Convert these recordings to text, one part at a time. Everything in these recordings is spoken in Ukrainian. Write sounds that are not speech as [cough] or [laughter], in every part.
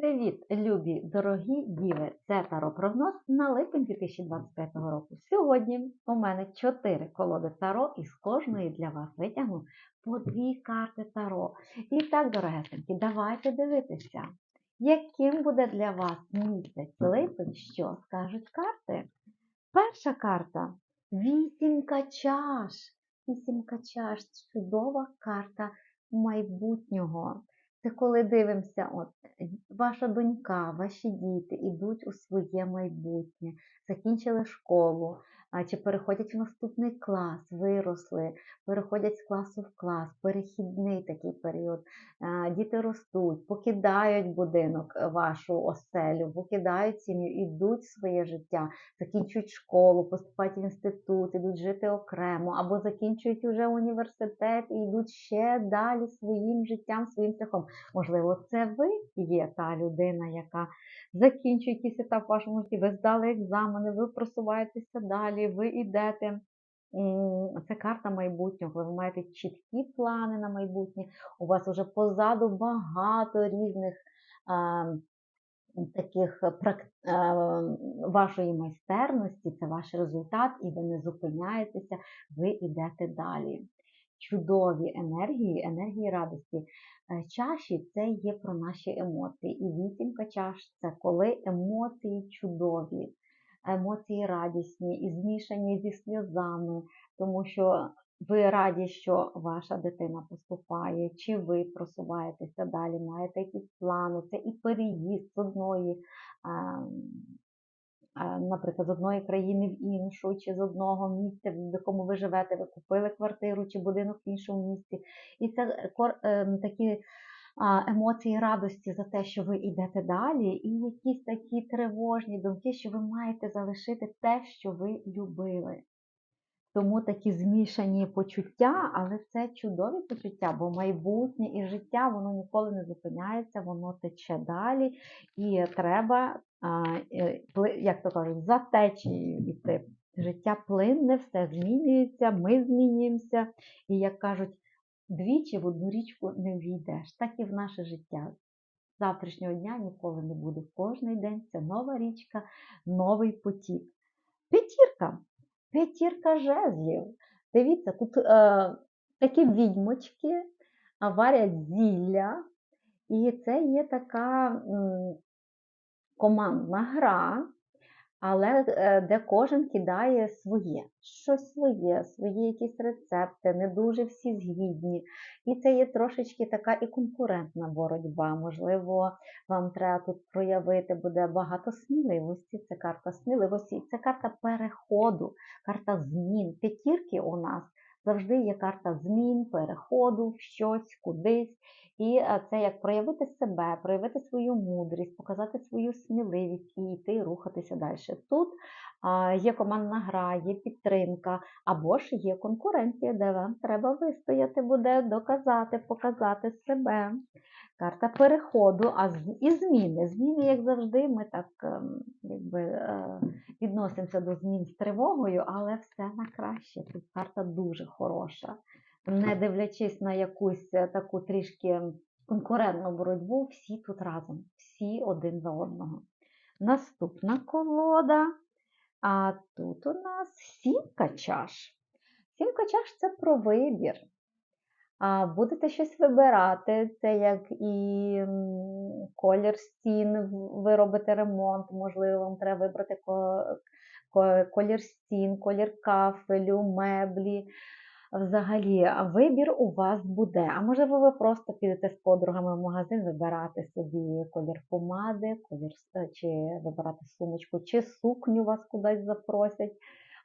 Привіт, любі дорогі діви! Це Таро-прогноз на липень 2025 року. Сьогодні у мене 4 колоди Таро, і з кожної для вас витягну по дві карти Таро. І так, дорогесенькі, давайте дивитися, яким буде для вас місяць липень, що скажуть карти. Перша карта вісімка чаш. Вісімка чаш чудова карта майбутнього. Це коли дивимося, от ваша донька, ваші діти йдуть у своє майбутнє, закінчили школу, чи переходять в наступний клас, виросли, переходять з класу в клас, перехідний такий період. Діти ростуть, покидають будинок, е, вашу оселю, покидають сім'ю, йдуть в своє життя, закінчують школу, поступають в інститут, ідуть жити окремо, або закінчують уже університет і йдуть ще далі своїм життям, своїм шляхом. Можливо, це ви є та людина, яка закінчує якийсь етап вашому житті, ви здали екзамени, ви просуваєтеся далі, ви йдете. Це карта майбутнього. Ви маєте чіткі плани на майбутнє. У вас вже позаду багато різних а, таких а, вашої майстерності, це ваш результат, і ви не зупиняєтеся, ви йдете далі. Чудові енергії, енергії радості. Е, Чаші це є про наші емоції. І вісімка чаш це коли емоції чудові, емоції радісні і змішані зі сльозами, тому що ви раді, що ваша дитина поступає, чи ви просуваєтеся далі, маєте якісь плани, це і переїзд з одної. ем, е, Наприклад, з одної країни в іншу, чи з одного місця, в якому ви живете, ви купили квартиру чи будинок в іншому місці. І це ем, такі емоції радості за те, що ви йдете далі, і якісь такі тривожні думки, що ви маєте залишити те, що ви любили. Тому такі змішані почуття, але це чудові почуття, бо майбутнє і життя воно ніколи не зупиняється, воно тече далі, і треба, е, як то кажуть, за течією йти. Життя плинне, все змінюється, ми змінюємося. І як кажуть, двічі в одну річку не війдеш. Так і в наше життя. Завтрашнього дня ніколи не буде. Кожний день це нова річка, новий потік. П'ятірка. П'ятірка жезлів. Дивіться, тут е, такі відьмочки варять зілля. І це є така м, командна гра, але е, де кожен кидає своє, щось своє, свої якісь рецепти, не дуже всі згідні. І це є трошечки така і конкурентна боротьба. Можливо, вам треба тут проявити буде багато сміливості. Це карта сміливості, це карта переходу, карта змін. П'ятірки у нас завжди є карта змін, переходу в щось, кудись. І е, це як проявити себе, проявити свою мудрість, показати свою сміливість і йти рухатися далі. Тут є командна гра, є підтримка, або ж є конкуренція, де вам треба вистояти буде, доказати, показати себе. Карта переходу, а і зміни. Зміни, як завжди, ми так ем, якби, е, відносимося до змін з тривогою, але все на краще. Тут карта дуже хороша. Не дивлячись на якусь е, таку трішки конкурентну боротьбу, всі тут разом, всі один за одного. Наступна колода. А тут у нас сімка чаш. Сімка чаш це про вибір. А будете щось вибирати, це як і колір стін, ви робите ремонт, можливо, вам треба вибрати ко- ко- колір стін, колір кафелю, меблі. Взагалі, вибір у вас буде. А можливо, ви просто підете з подругами в магазин вибирати собі колір помади, колір с- чи вибирати сумочку, чи сукню вас кудись запросять.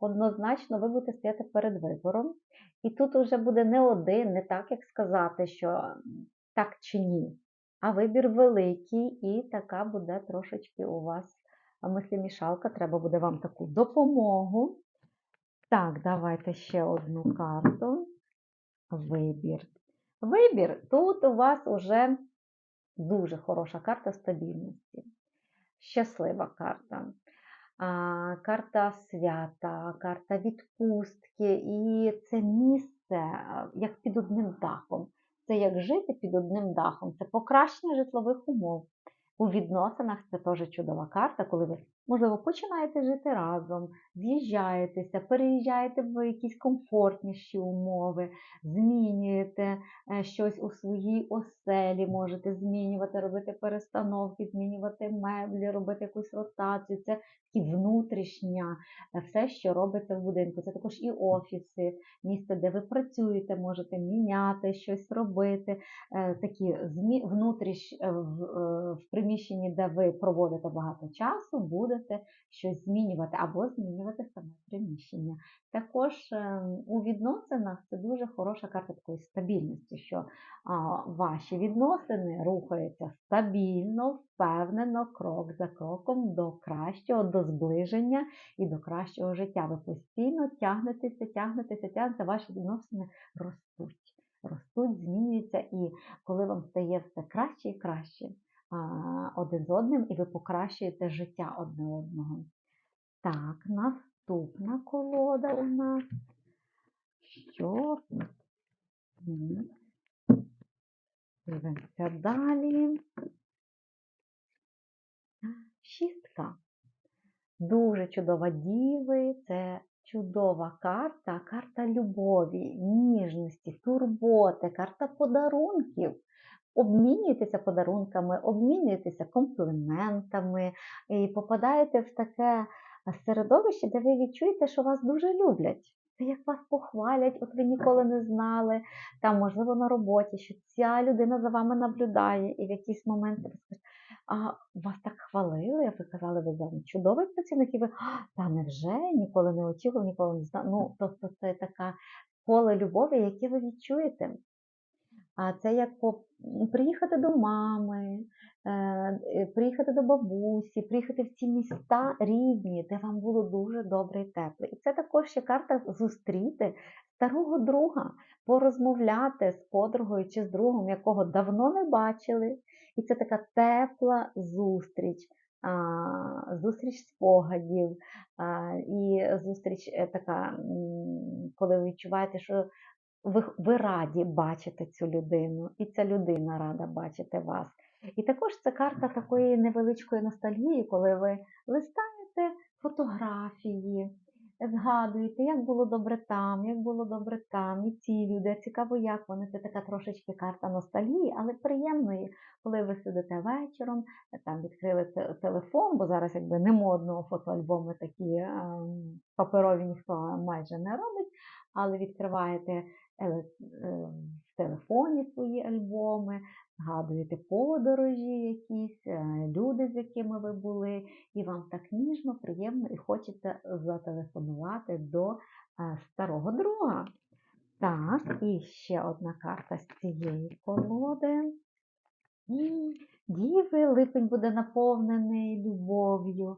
Однозначно, ви будете стояти перед вибором. І тут вже буде не один, не так, як сказати, що так чи ні. А вибір великий, і така буде трошечки у вас мислімішалка. Треба буде вам таку допомогу. Так, давайте ще одну карту. Вибір. Вибір. Тут у вас уже дуже хороша карта стабільності. Щаслива карта. Карта свята, карта відпустки. І це місце як під одним дахом. Це як жити під одним дахом, це покращення житлових умов. У відносинах це теж чудова карта, коли ви, можливо, починаєте жити разом, з'їжджаєтеся, переїжджаєте в якісь комфортніші умови, змінюєте е, щось у своїй оселі, можете змінювати, робити перестановки, змінювати меблі, робити якусь ротацію. Це такі внутрішня, е, все, що робиться в будинку. Це також і офіси, місце, де ви працюєте, можете міняти щось робити. Е, Такі змі... внутріш е, в, приміщенні, де ви проводите багато часу, будете щось змінювати або змінювати саме приміщення. Також у відносинах це дуже хороша карта такої стабільності, що ваші відносини рухаються стабільно, впевнено, крок за кроком до кращого, до зближення і до кращого життя. Ви постійно тягнетеся, тягнетеся, тягнетеся, ваші відносини ростуть, ростуть, змінюються, і коли вам стає все краще і краще один з одним, і ви покращуєте життя одне одного. Так, наступна колода у нас. Що? Дивимося далі. Шістка. Дуже чудова діви. Це чудова карта, карта любові, ніжності, турботи, карта подарунків. Обмінюєтеся подарунками, обмінюєтеся компліментами і попадаєте в таке середовище, де ви відчуєте, що вас дуже люблять. Це як вас похвалять, от ви ніколи не знали, там, можливо, на роботі, що ця людина за вами наблюдає, і в якийсь момент ви скажете, а вас так хвалили, а ви казали, ви за чудовий працівник, і ви, «А, та невже, ніколи не очікував, ніколи не знав. Ну, тобто це така поле любові, яке ви відчуєте. А це як приїхати до мами, е, е, приїхати до бабусі, приїхати в ці міста рідні, де вам було дуже добре і тепло. І це також ще карта зустріти старого друга, порозмовляти з подругою чи з другом, якого давно не бачили. І це така тепла зустріч, зустріч спогадів, і зустріч е, така, коли ви відчуваєте, що ви, ви раді бачити цю людину, і ця людина рада бачити вас. І також це карта такої невеличкої ностальгії, коли ви листаєте фотографії, згадуєте, як було добре там, як було добре там, і ці люди. Цікаво, як вони. Це така трошечки карта ностальгії, але приємної, коли ви сидите вечором, там відкрили те- телефон, бо зараз якби не модно фотоальбоми такі ем, паперові ніхто майже не робить, але відкриваєте в телефоні свої альбоми, згадуєте подорожі якісь, е, люди, з якими ви були, і вам так ніжно, приємно і хочеться зателефонувати до е, старого друга. Так, і ще одна карта з цієї колоди. Діви, липень буде наповнений любов'ю.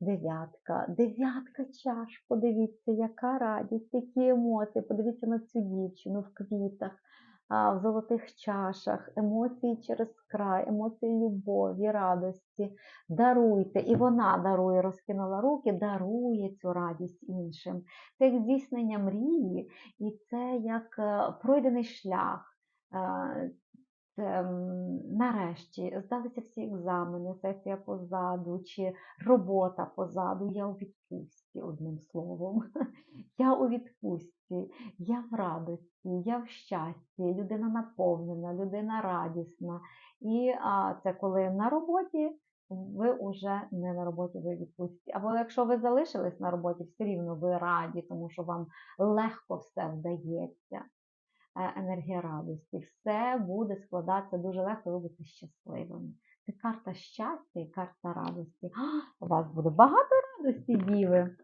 Дев'ятка, дев'ятка чаш. Подивіться, яка радість, які емоції. Подивіться на цю дівчину в квітах, в золотих чашах, емоції через край, емоції любові, радості. Даруйте. І вона дарує, розкинула руки, дарує цю радість іншим. Це як здійснення мрії, і це як е, пройдений шлях. Е, це, м, нарешті здалися всі екзамени, сесія позаду чи робота позаду. Я у відпустці, одним словом. [laughs] Я у відпустці, я в радості, я в щасті, людина наповнена, людина радісна. І а, це коли на роботі. Ви вже не на роботі, ви відпустці. Або якщо ви залишились на роботі, все рівно ви раді, тому що вам легко все вдається енергія радості. Все буде складатися дуже легко, ви будете щасливими. Це карта щастя і карта радості. У вас буде багато радості, діви,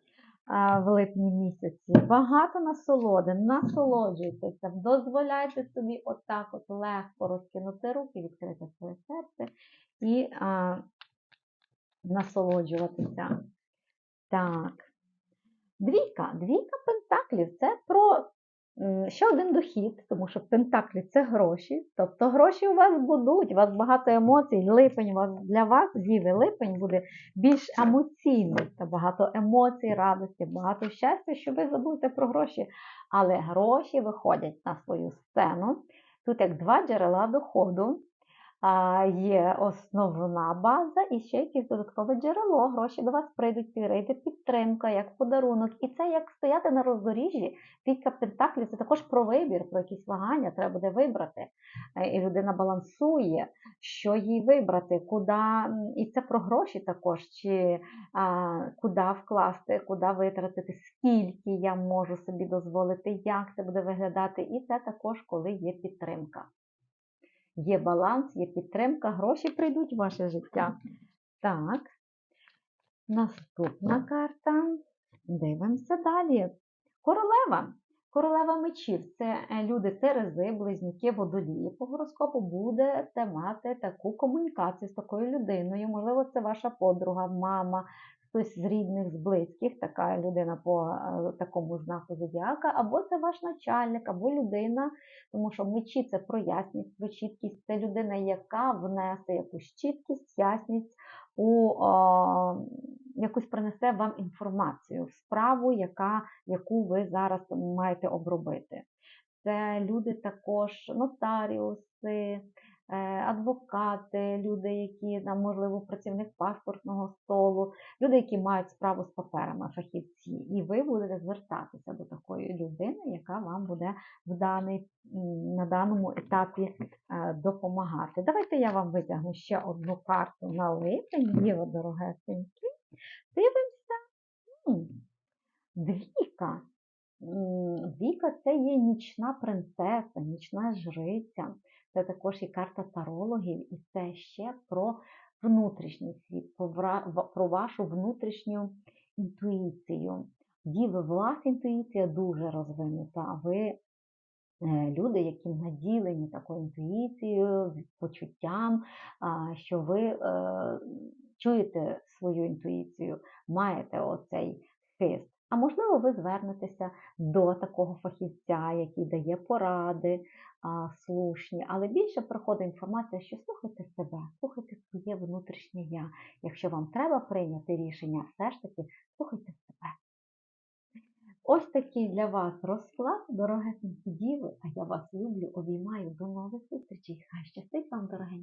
в липні місяці. Багато насолоди, насолоджуйтеся, дозволяйте собі отак от легко розкинути руки, відкрити своє серце і а, насолоджуватися. Так. Двійка, двійка пентаклів це про ще один дохід, тому що пентаклі це гроші. Тобто гроші у вас будуть, у вас багато емоцій. Липень у вас для вас, діви, липень буде більш емоційний. Та багато емоцій, радості, багато щастя, що ви забудете про гроші. Але гроші виходять на свою сцену. Тут як два джерела доходу. Є основна база і ще якесь додаткове джерело. Гроші до вас прийдуть, прийде підтримка, як подарунок. І це як стояти на роздоріжжі. Піка Пентаклів це також про вибір, про якісь вагання, треба буде вибрати. Е, І людина балансує, що їй вибрати, куди. І це про гроші також, чи а, куди вкласти, куди витратити, скільки я можу собі дозволити, як це буде виглядати. І це також, коли є підтримка. Є баланс, є підтримка, гроші прийдуть в ваше життя. Так, наступна карта. Дивимося далі. Королева. Королева мечів це е, люди Терези, близнюки, водолії. По гороскопу будете мати таку комунікацію з такою людиною. Можливо, це ваша подруга, мама, хтось з рідних, з близьких, така людина по е, такому знаку зодіака, або це ваш начальник, або людина, тому що мечі це про ясність, про чіткість. Це людина, яка внесе якусь чіткість, ясність у о, якусь принесе вам інформацію в справу, яка, яку ви зараз маєте обробити. Це люди також нотаріуси, е, адвокати, люди, які там, можливо, працівник паспортного столу, люди, які мають справу з паперами, фахівці. І ви будете звертатися до такої людини, яка вам буде в даний, на даному етапі е, допомагати. Давайте я вам витягну ще одну карту на липень, Єва дорогесенькі. Дивимося. М, Двійка. Віка це є нічна принцеса, нічна жриця. Це також і карта тарологів, і це ще про внутрішній світ, про вашу внутрішню інтуїцію. Діви, у інтуїція дуже розвинута, ви е, люди, які наділені такою інтуїцією, почуттям, що ви е, чуєте свою інтуїцію, маєте оцей хист. А можливо, ви звернетеся до такого фахівця, який дає поради а, слушні, але більше проходить інформація, що слухайте себе, слухайте своє внутрішнє я. Якщо вам треба прийняти рішення, все ж таки слухайте себе. Ось такий для вас розклад, дорогесенькі діви, а я вас люблю, обіймаю. До нових зустрічей. Хай щастить вам, дорогенькі.